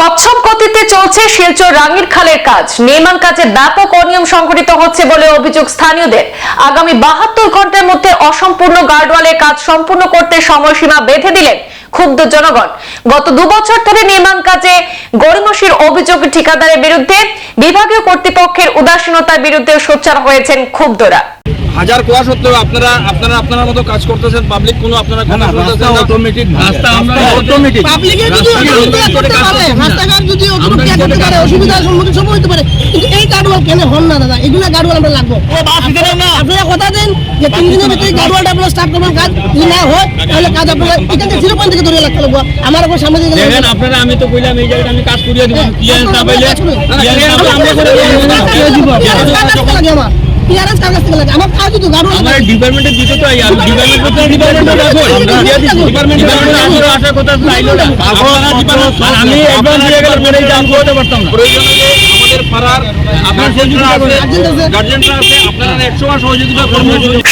কচ্ছপ গতিতে চলছে শিলচর রাঙ্গির খালের কাজ। নির্মাণ কাজে ব্যাপক অনিয়ম সংঘটিত হচ্ছে বলে অভিযোগ স্থানীয়দের। আগামী বাহাত্তর ঘণ্টার মধ্যে অসম্পূর্ণ গার্ডওয়ালের কাজ সম্পূর্ণ করতে সময়সীমা বেঁধে দিলেন ক্ষুব্ধ জনগণ। গত দুবছর ধরে নির্মাণ কাজে গড়িমসির অভিযোগ ঠিকাদারের বিরুদ্ধে বিভাগীয় কর্তৃপক্ষের উদাসীনতার বিরুদ্ধে সোচ্চার হয়েছেন ক্ষুব্ধরা। হাজার কোয়া সত্ত্বেও আপনারা আপনারা আপনার মতো কাজ করতেছেন পাবলিক কোনো আপনারা কথা বলতেছেন না। অটোমেটিক রাস্তা আমরা অটোমেটিক পাবলিকে যদি অটোমেটিক করতে পারে রাস্তাঘাট যদি অটোমেটিক আমরা করতে পারে। অসুবিধার সম্মুখীন সব হতে পারে। কিন্তু এই গাড়ওয়াল কেন হন না দাদা? এগুলো গাড়ওয়াল আমরা লাগবো। আপনারা কথা দেন যে তিন দিনের ভিতরে গাড়ওয়ালটা আপনারা স্টার্ট করবেন কাজ। যদি না হয় তাহলে কাজ আপনারা এখান থেকে জিরো পয়েন্ট থেকে ধরে রাখতে লাগবো। আমার এখন সামনে দিকে দেখেন আপনারা আমি তো কইলাম এই জায়গাটা আমি কাজ করিয়ে দিব। ক্লিয়ারেন্স না পাইলে ক্লিয়ারেন্স আমরা করে দিব আমার ক্লিয়ারেন্স কার কাছ থেকে লাগে? আমার কাজ যদি গাড়ওয়াল আমার ডিপার্টমেন্টে দিতে তো আর ডিপার্টমেন্ট তো ডিপার্টমেন্টে রাখো আমরা ডিপার্টমেন্টে আসার কথা চাইলো না। আমি অ্যাডভান্স দিয়ে গেলে পরে জাম করতে পারতাম না। প্রয়োজন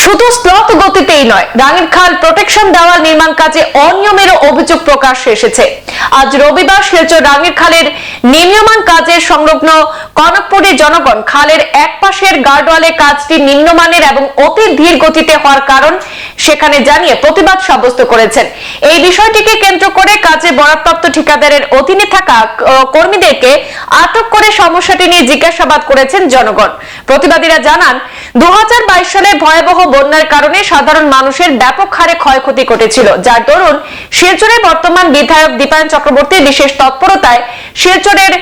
শুধু স্লথ গতিতেই নয় রাঙির খাল প্রোটেকশন দেওয়াল নির্মাণ কাজে অনিয়মেরও অভিযোগ প্রকাশ্যে এসেছে। আজ রবিবার শিলচর রাঙির খালের নির্মাণ কাজের সংলগ্ন কনকপুরের জনগণ খালের এক পাশের গার্ডওয়ালের কাজটি নিম্নমানের এবং অতি ধীর গতিতে হওয়ার কারণ সেখানে জানিয়ে প্রতিবাদ সাব্যস্ত করেছেন। এই বিষয়টিকে কেন্দ্র করে কাজে বরাদ্দপ্ত ঠিকাদারের অধীনে থাকা কর্মীদেরকে আটক করে সমস্যাটি নিয়ে জিজ্ঞাসাবাদ করেছেন জনগণ। প্রতিবাদীরা জানান দু সালে ভয়াবহ বন্যার কারণে সাধারণ মানুষের ব্যাপক হারে ক্ষয়ক্ষতি ঘটেছিল। যার দরুন শিলচরের বর্তমান বিধায়ক দীপায়ন চক্রবর্তীর বিশেষ তৎপরতায় শিলচরের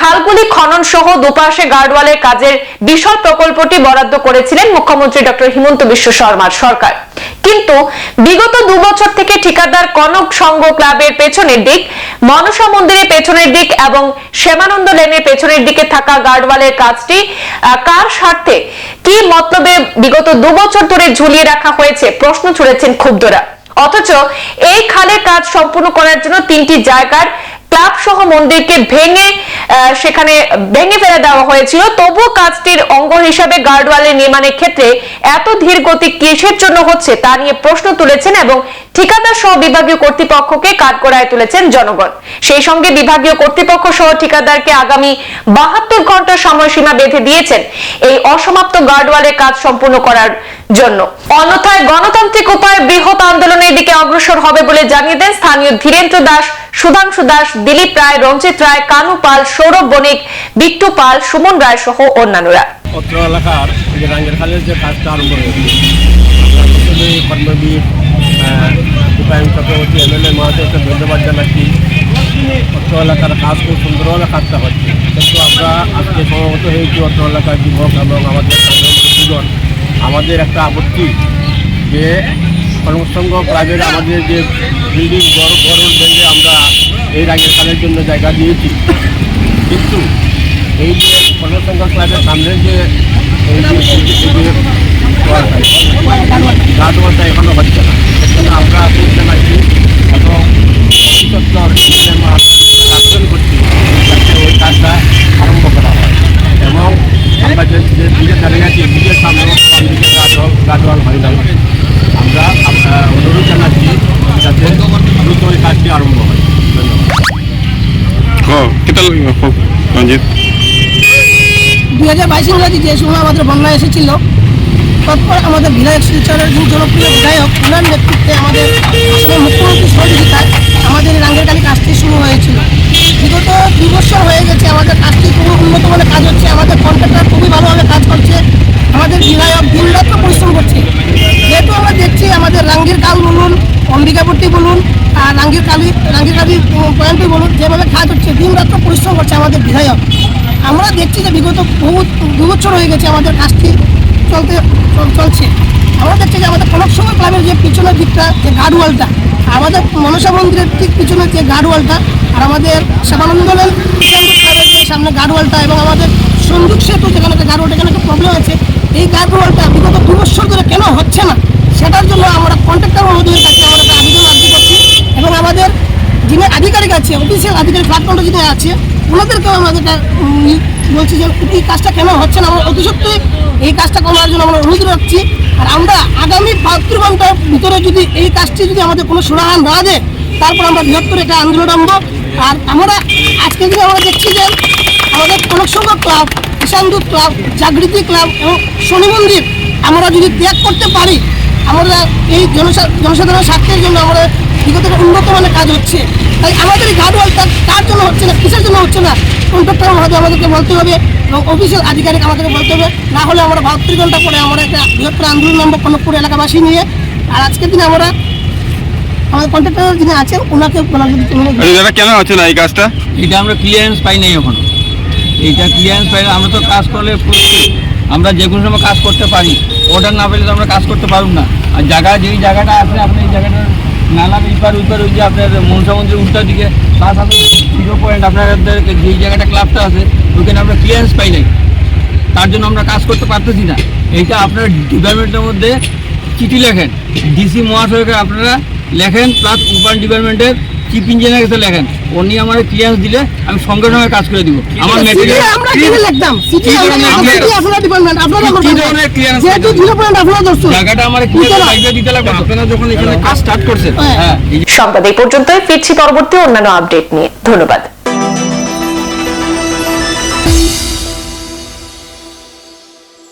খালগুলি খনন সহ দুপাশে গার্ডওয়ালের কাজের বিশাল প্রকল্পটি বরাদ্দ করেছিলেন মুখ্যমন্ত্রী ডক্টর হিমন্ত বিশ্ব শর্মার সরকার। কিন্তু বিগত দু বছর থেকে ঠিকাদার কনক সংঘ ক্লাবের পেছনের দিক মনসা মন্দিরের পেছনের দিক এবং শ্যামানন্দ লেনের পেছনের দিকে থাকা গার্ডওয়ালের কাজটি কার স্বার্থে? কি মতলবে বিগত দু বছর ধরে ঝুলিয়ে রাখা হয়েছে? প্রশ্ন ছুড়েছেন ক্ষুব্ধরা। অথচ এই খালের কাজ সম্পূর্ণ করার জন্য তিনটি জায়গার ক্লাব সহ মন্দিরকে ভেঙে সেখানে ভেঙে ফেলে দেওয়া হয়েছিল। তবু কাজটির অঙ্গ হিসাবে গার্ডওয়ালের নির্মাণের ক্ষেত্রে এত ধীর গতি কিসের জন্য হচ্ছে তা নিয়ে প্রশ্ন তুলেছেন এবং ঠিকাদার সহ বিভাগীয় কর্তৃপক্ষকে কাঠগড়ায় তুলেছেন জনগণ। সেই সঙ্গে বিভাগীয় কর্তৃপক্ষ সহ ঠিকাদারকে আগামী বাহাত্তর ঘণ্টার সময়সীমা বেঁধে দিয়েছেন এই অসমাপ্ত গার্ডওয়ালের কাজ সম্পূর্ণ করার জন্য। অন্যথায় গণতান্ত্রিক উপায়ে বৃহৎ আন্দোলনের দিকে অগ্রসর হবে বলে জানিয়ে দেন স্থানীয় ধীরেন্দ্র দাস সুধাংশু দাস, দিলীপ রায়, রঞ্জিত রায়, কানু পাল, সৌরভ বণিক, বিট্টু পাল, সুমন রায় সহ অন্যান্যরা। অত্র যে চক্রবর্তী এলাকার খুব সুন্দরভাবে কিন্তু আমরা আজকে হয়েছি অত্র এলাকার যুবক এবং আমাদের আমাদের একটা আপত্তি যে কর্মসংঘ প্রাইভেট আমাদের যে বিল্ডিং বড় বড় ভেঙে আমরা এই রাঙ্গের খালের জন্য জায়গা দিয়েছি। কিন্তু এই যে কর্মসংখ্যা ক্লাবের সামনে যে এই যে গাছওয়ালটা এখনও হচ্ছে না। সেজন্য আমরা আপিল জানাচ্ছি এবং আবেদন করছি যাতে ওই কাজটা আরম্ভ করা হয়। এবং আমরা যে যে দিকে দাঁড়িয়ে আছি দিকের সামনে দিকে গাছওয়াল গাছওয়াল হয়ে যাবে আমরা আমরা অনুরোধ জানাচ্ছি যাতে দ্রুত ওই কাজটি আরম্ভ হয় ধন্যবাদ Oh, ¿qué tal, দুই হাজার বাইশ ইংরাজি যে সময় আমাদের বন্যা এসেছিল তারপর আমাদের বিধায়ক শিলচরের যিনি জনপ্রিয় বিধায়ক ওনার নেতৃত্বে আমাদের আসলে সহযোগিতায় আমাদের রাঙ্গেরকালী কাজটি শুরু হয়েছিল। বিগত দুই বছর হয়ে গেছে আমাদের কাজটি খুবই উন্নত মানের কাজ হচ্ছে আমাদের কন্ট্রাক্টর খুবই ভালোভাবে কাজ করছে আমাদের বিধায়ক দিনরাত্র পরিশ্রম করছে। যেহেতু আমরা দেখছি আমাদের রাঙ্গির কাল আর রাঙ্গির কালি রাঙ্গির কালি পয়েন্টে বলুন, যেভাবে কাজ হচ্ছে, দিন রাত্র পরিশ্রম করছে আমাদের বিধায়ক। আমরা দেখছি যে বিগত বহু দু বছর হয়ে গেছে আমাদের কাজটি চলতে চল- চলছে। আমরা দেখছি যে আমাদের কনক সময় ক্লাবের যে পিছনের দিকটা, যে গার্ডওয়ালটা আমাদের মনসা মন্দিরের ঠিক পিছনে যে গার্ডওয়ালটা আর আমাদের শ্যামানন্দলের ক্লাবের সামনে গার্ডওয়ালটা এবং আমাদের সন্দুক সেতু যেখানে একটা গার্ডওয়ালটা এখানে একটা প্রবলেম আছে, এই গার্ডওয়ালটা বিগত দু বছর ধরে কেন হচ্ছে না? সেটার জন্য আমরা কন্ট্রাক্টর মহোদয়ের কাছে আমরা একটা আবেদন আর্জি করছি এবং আমাদের যিনি আধিকারিক আছে অফিসিয়াল আধিকারিক প্ল্যাটফর্মটা যিনি আছে, ওনাদেরকেও আমাদের বলছি যে এই কাজটা কেন হচ্ছে না? আমরা অতি সত্যি এই কাজটা করার জন্য আমরা অনুরোধ রাখছি। আর আমরা আগামী বাহাত্তর ঘণ্টার ভিতরে যদি এই কাজটি যদি আমাদের কোনো সুরাহা না দেয় তারপর আমরা বৃহত্তর একটা আন্দোলন আনব আর আমরা আজকে যদি আমরা দেখছি যে আমাদের কনক একসঙ্গ club Ishandoot club, Jagriti club এবং শনি মন্দির আমরা যদি ত্যাগ করতে পারি আমরা এই জনসা- জনসাধারণের স্বার্থের জন্য আমাদের বিগত উন্নত মানের কাজ হচ্ছে। তাই আমাদের এই গার্ডওয়াল তার তার জন্য হচ্ছে না কিসের জন্য হচ্ছে না? কন্ট্রাক্টর মহোদয় আমাদেরকে বলতে হবে এবং অফিসিয়াল আধিকারিক আমাদেরকে বলতে হবে না হলে আমরা বাহাত্তর ঘণ্টা পরে আমরা একটা বৃহত্তর আন্দোলন নামবো কনকপুর এলাকাবাসী নিয়ে। আর আজকের দিনে আমরা আমাদের কন্ট্রাক্টর যিনি আছেন ওনাকে দাদা কেন হচ্ছে না এই কাজটা? এটা আমরা ক্লিয়ারেন্স পাই নাই এখনও। এইটা ক্লিয়ারেন্স পাই না। আমরা তো কাজ করলে আমরা যে কোনো সময় কাজ করতে পারি। অর্ডার না পেলে তো আমরা কাজ করতে পারব না। আর জায়গা যেই জায়গাটা আছে আপনি এই জায়গাটার নালা ইপার উইপার ওই যে আপনার মনসা মন্দির উল্টা দিকে প্লাস আপনার জিরো পয়েন্ট আপনাদের যে জায়গাটা ক্লাবটা আছে, ওইখানে আমরা ক্লিয়ারেন্স পাই নাই। তার জন্য আমরা কাজ করতে পারতেছি না। এইটা আপনার ডিপার্টমেন্টের মধ্যে চিঠি লেখেন। ডিসি মহাশয়কে আপনারা লেখেন প্লাস উপার ডিপার্টমেন্টের চিফ ইঞ্জিনিয়ার কাছে লেখেন উনি আমার ক্লিয়ারেন্স দিলে আমি সঙ্গে সঙ্গে কাজ করে দিব। আমার সিটি মেটেরিয়াল আমরা কিনে লিখতাম সিটি কি লিখতাম? সিটি আপনারা ডিপার্টমেন্ট আপনারা কি ধরনের ক্লিয়ারেন্স যেহেতু লাগবে? আপনারা দর্শক জায়গাটা আমার কি পাইপে দিতে লাগবে আপনারা যখন এখানে কাজ স্টার্ট করছেন। হ্যাঁ। হ্যাঁ। সংবাদ এই পর্যন্তই ফিরছি পরবর্তী অন্যান্য আপডেট নিয়ে। ধন্যবাদ।